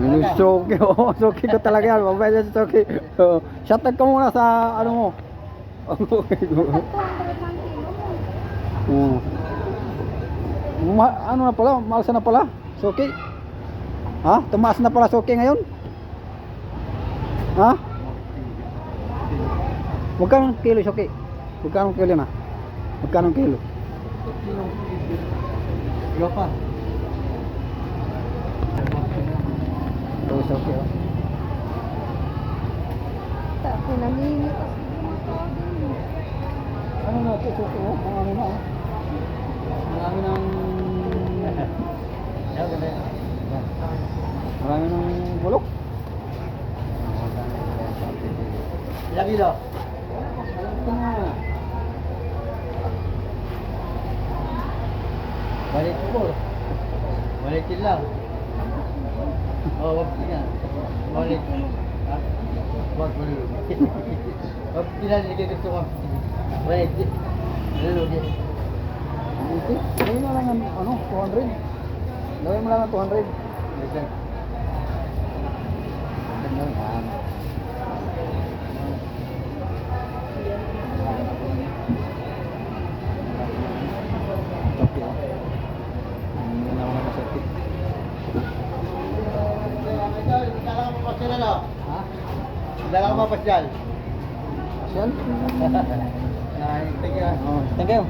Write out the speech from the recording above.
Yung Soki, oo, Soki ko talaga yan. Mabait yan si Soki. So, shoutout ka muna sa ano mo. Oo. Ma- ano na pala, maalsa na pala, Soki. Ha? Tumaas na pala Soki ngayon? Ha? Magkano kilo Soki? Magkano kilo na? Magkano kilo? Ilo pa. Oh. Tapos nangingi kasi Ano na ito oh? Ano na. Marami ng... Marami ng bulok. Ilang kilo? Ito na. Balik ko. Balik din lang. Oo, wag nga. Balik. Ha? Wag ko lang. Wag pinalik ko gusto ko. Balik din. Ano din? Ito, gawin mo lang ng ano, 200. Gawin mo lang ng 200. Balik lang. Okay. Hindi na ako nakasakit. Dala ka papasyal ano? Ha? Dala ka papasyal. Ay, thank you. Oh, thank you.